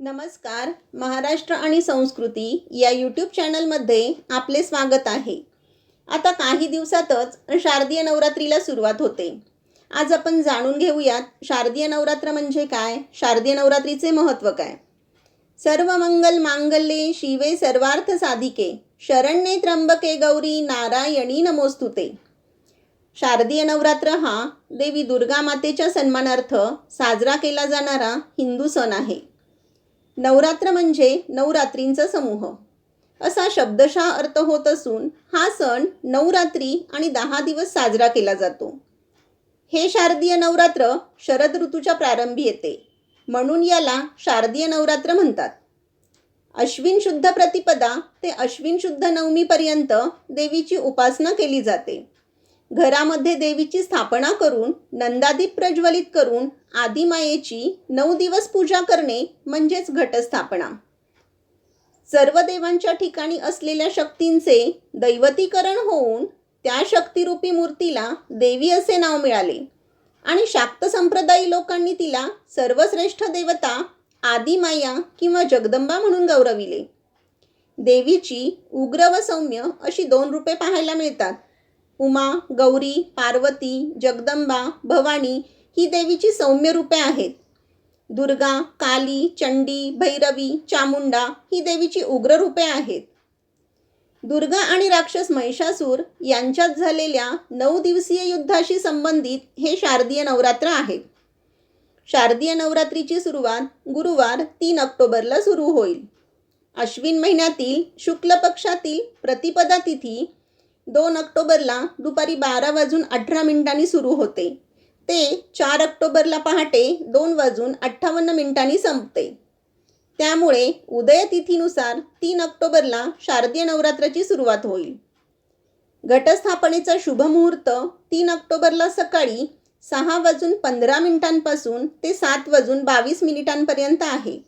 नमस्कार महाराष्ट्र आणि संस्कृती या यूट्यूब चॅनलमध्ये आपले स्वागत आहे. आता काही दिवसातच शारदीय नवरात्रीला सुरुवात होते. आज आपण जाणून घेऊयात शारदीय नवरात्र म्हणजे काय शारदीय नवरात्रीचे महत्त्व काय? सर्व मंगल मांगल्ये शिवे सर्वार्थ साधिके शरण्ये त्र्यंबके गौरी नारायणी नमोस्तुते. शारदीय नवरात्र हा देवी दुर्गा मातेच्या सन्मानार्थ साजरा केला जाणारा हिंदू सण आहे. नवरात्र म्हणजे नवरात्रींचा समूह. असा शब्दशः अर्थ होत असून हा सण नवरात्री आणि दहा दिवस साजरा केला जातो. हे शारदीय नवरात्र शरद ऋतूच्या प्रारंभी येते. म्हणून याला शारदीय नवरात्र म्हणतात. अश्विन शुद्ध प्रतिपदा ते अश्विन शुद्ध नवमीपर्यंत देवीची उपासना केली जाते. घरामध्ये देवीची स्थापना करून नंदादीप प्रज्वलित करून आदिमायेची नऊ दिवस पूजा करणे म्हणजेच घटस्थापना. सर्व देवांच्या ठिकाणी असलेल्या शक्तींचे दैवतीकरण होऊन त्या शक्तिरूपी मूर्तीला देवी असे नाव मिळाले. आणि शाक्त संप्रदायी लोकांनी तिला सर्वश्रेष्ठ देवता आदिमाया किंवा जगदंबा म्हणून गौरविले. देवीची उग्र व सौम्य अशी दोन रूपे पाहायला मिळतात. उमा गौरी पार्वती जगदंबा भवानी ही देवीची सौम्य रूपे आहेत. दुर्गा काली चंडी भैरवी चामुंडा ही देवीची उग्र रूपे आहेत. दुर्गा आणि राक्षस महिषासूर यांच्यात झालेल्या नऊ दिवसीय युद्धाशी संबंधित हे शारदीय नवरात्र आहे. शारदीय नवरात्रीची सुरुवात गुरुवार तीन ऑक्टोबरला सुरू होईल. अश्विन महिन्यातील शुक्ल पक्षातील प्रतिपदा तिथी दोन ऑक्टोबरला दुपारी बारा वाजून अठरा मिनिटांनी सुरू होते. ते चार ऑक्टोबरला पहाटे दोन वाजून अठ्ठावन्न मिनिटांनी संपते. त्यामुळे उदयतिथीनुसार तीन ऑक्टोबरला शारदीय नवरात्राची सुरुवात होईल. घटस्थापनेचा शुभमुहूर्त तीन ऑक्टोबरला सकाळी सहा वाजून पंधरा मिनिटांपासून ते सात वाजून बावीस मिनिटांपर्यंत आहे.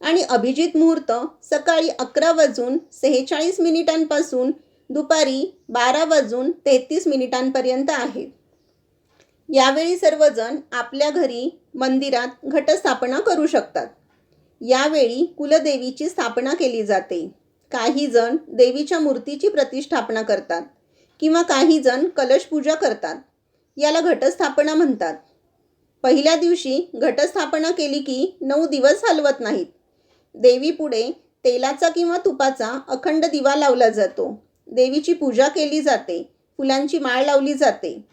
आणि अभिजित मुहूर्त सकाळी अकरा वाजून सेहेचाळीस मिनिटांपासून दुपारी बारा वाजून तेहतीस मिनिटांपर्यंत आहे. यावेळी सर्वजण आपल्या घरी मंदिरात घटस्थापना करू शकतात. यावेळी कुलदेवीची स्थापना केली जाते. काही जण देवीच्या मूर्तीची प्रतिष्ठापना करतात किंवा काही जण कलशपूजा करतात. याला घटस्थापना म्हणतात. पहिल्या दिवशी घटस्थापना केली की नऊ दिवस हलवत नाहीत. देवीपुढे तेलाचा किंवा तुपाचा अखंड दिवा लावला जातो. देवीची पूजा केली जाते फुलांची माळ लावली जाते.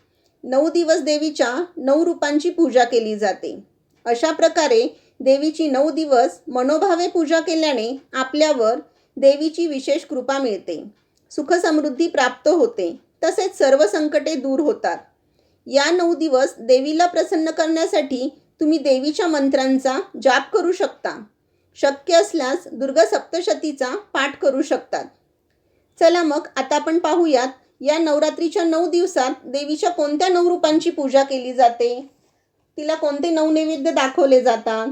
नऊ दिवस देवीच्या नऊ रूपांची पूजा केली जाते. अशा प्रकारे देवीची नऊ दिवस मनोभावे पूजा केल्याने आपल्यावर देवीची विशेष कृपा मिळते. सुखसमृद्धी प्राप्त होते. तसेच सर्व संकटे दूर होतात. या नऊ दिवस देवीला प्रसन्न करण्यासाठी तुम्ही देवीच्या मंत्रांचा जाप करू शकता. शक्य असल्यास दुर्गा सप्तशतीचा पाठ करू शकतात. चला मग आता आपण पाहूयात या नवरात्रीच्या नऊ दिवसात देवीच्या कोणत्या नऊ रूपांची पूजा केली जाते? तिला कोणते नऊ नैवेद्य दाखवले जातात?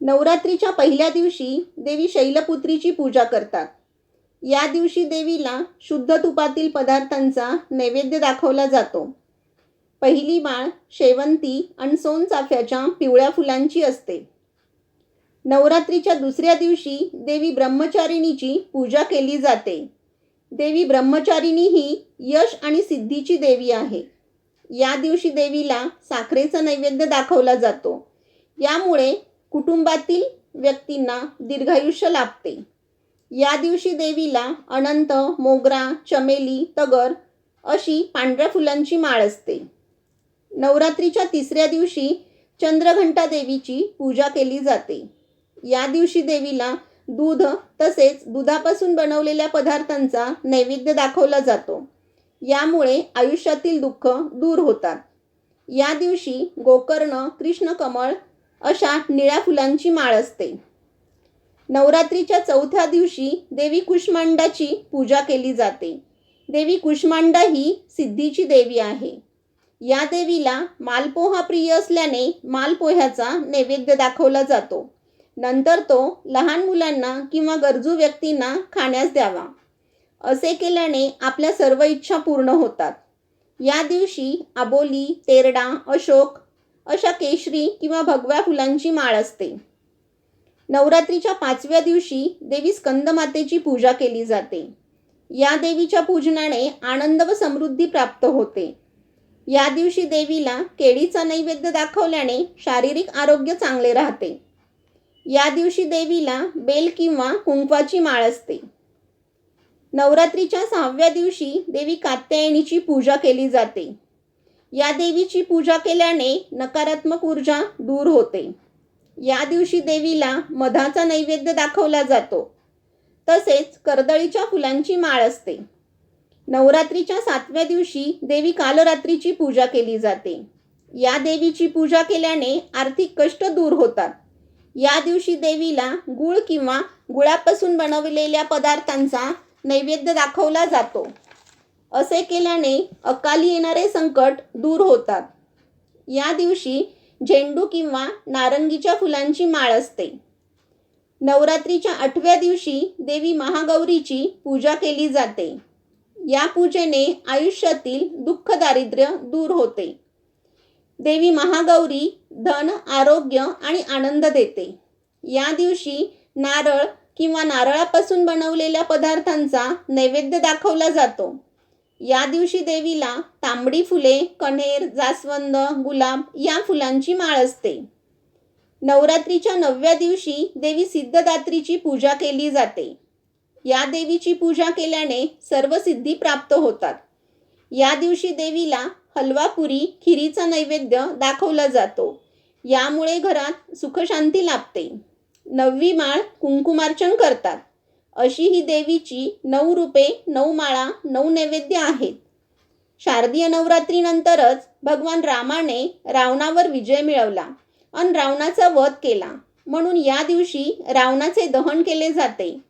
नवरात्रीच्या पहिल्या दिवशी देवी शैलपुत्रीची पूजा करतात. या दिवशी देवीला शुद्ध तुपातील पदार्थांचा नैवेद्य दाखवला जातो. पहिली माळ शेवंती आणि सोनचाफ्याच्या पिवळ्या फुलांची असते. नवरात्रीच्या दुसऱ्या दिवशी देवी ब्रह्मचारिणीची पूजा केली जाते. देवी ब्रह्मचारिणी ही यश आणि सिद्धीची देवी आहे. या दिवशी देवीला साखरेचा नैवेद्य दाखवला जातो. यामुळे कुटुंबातील व्यक्तींना दीर्घायुष्य लाभते. या दिवशी देवीला अनंत मोगरा चमेली तगर अशी पांढऱ्या फुलांची माळ असते. नवरात्रीच्या तिसऱ्या दिवशी चंद्रघंटा देवीची पूजा केली जाते. या दिवशी देवीला दूध तसेच दुधापासून बनवलेल्या पदार्थांचा नैवेद्य दाखवला जातो. यामुळे आयुष्यातील दुःख दूर होतात. या दिवशी गोकर्ण कृष्णकमळ अशा निळ्या फुलांची माळ असते. नवरात्रीच्या चौथ्या दिवशी देवी कुष्मांडाची पूजा केली जाते. देवी कुष्मांडा ही सिद्धीची देवी आहे. या देवीला मालपोहा प्रिय असल्याने मालपोह्याचा नैवेद्य दाखवला जातो. नंतर तो लहान मुलांना किंवा गरजू व्यक्तींना खाण्यास द्यावा. असे केल्याने आपल्या सर्व इच्छा पूर्ण होतात. या दिवशी आबोली तेरडा अशोक अशा केशरी किंवा भगव्या फुलांची माळ असते. नवरात्रीच्या पाचव्या दिवशी देवी स्कंदमातेची पूजा केली जाते. या देवीच्या पूजनाने आनंद व समृद्धी प्राप्त होते. या दिवशी देवीला केळीचा नैवेद्य दाखवल्याने शारीरिक आरोग्य चांगले राहते. या दिवशी देवीला बेल किंवा कुंकवाची माळ असते. नवरात्रीच्या सहाव्या दिवशी देवी कात्यायनीची पूजा केली जाते. या देवीची पूजा केल्याने नकारात्मक ऊर्जा दूर होते. या दिवशी देवीला मधाचा नैवेद्य दाखवला जातो. तसेच कर्दळीच्या फुलांची माळ असते. नवरात्रीच्या सातव्या दिवशी देवी कालरात्रीची पूजा केली जाते. या देवीची पूजा केल्याने आर्थिक कष्ट दूर होतात. या दिवशी देवीला गुळ किंवा गुळापासून बनवलेल्या पदार्थांचा नैवेद्य दाखवला जातो. असे केल्याने अकाली येणारे संकट दूर होतात. या दिवशी झेंडू किंवा नारंगीच्या फुलांची माळ असते. नवरात्रीच्या आठव्या दिवशी देवी महागौरीची पूजा केली जाते. या पूजेने आयुष्यातील दुःख दारिद्र्य दूर होते. देवी महागौरी धन आरोग्य आणि आनंद देते. या दिवशी नारळ किंवा नारळापासून बनवलेल्या पदार्थांचा नैवेद्य दाखवला जातो. या दिवशी देवीला तांबडी फुले कण्हेर जास्वंद गुलाब या फुलांची माळ असते. नवरात्रीच्या नवव्या दिवशी देवी सिद्धदात्रीची पूजा केली जाते. या देवीची पूजा केल्याने सर्व सिद्धी प्राप्त होतात. या दिवशी देवीला हलवापुरी खिरीचा नैवेद्य दाखवला जातो. यामुळे घरात सुखशांती लाभते. नववी माळ कुंकुमार्चन करतात. अशी ही देवीची नऊ रूपे नऊ माळा नऊ नैवेद्य आहेत. शारदीय नवरात्रीनंतरच भगवान रामाने रावणावर विजय मिळवला आणि रावणाचा वध केला. म्हणून या दिवशी रावणाचे दहन केले जाते.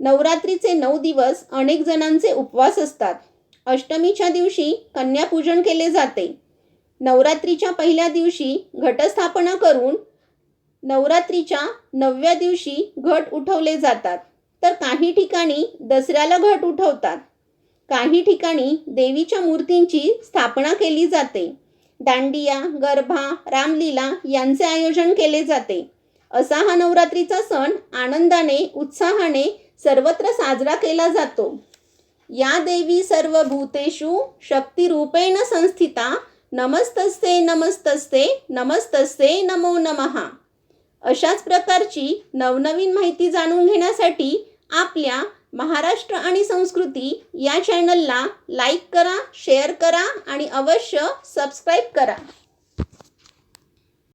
नवरात्रीचे नऊ दिवस अनेक जणांचे उपवास असतात. अष्टमीच्या दिवशी कन्यापूजन केले जाते. नवरात्रीच्या पहिल्या दिवशी घटस्थापना करून नवरात्रीच्या नवव्या दिवशी घट उठवले जातात. तर काही ठिकाणी दसऱ्याला घट उठवतात. काही ठिकाणी देवीच्या मूर्तींची स्थापना केली जाते. दांडिया गरबा रामलीला यांचे आयोजन केले जाते. असा हा नवरात्रीचा सण आनंदाने उत्साहाने सर्वत्र साजरा केला जातो. या देवी सर्व भूतेषु शक्तिरूपेण संस्थिता। नमस्तस्ते नमस्तस्ते नमस्तस्ते नमो नमहा अशाच प्रकारची नवनवीन माहिती जाणून घेण्यासाठी आपल्या महाराष्ट्र आणि संस्कृती या चॅनलला लाईक करा शेअर करा आणि अवश्य सबस्क्राईब करा.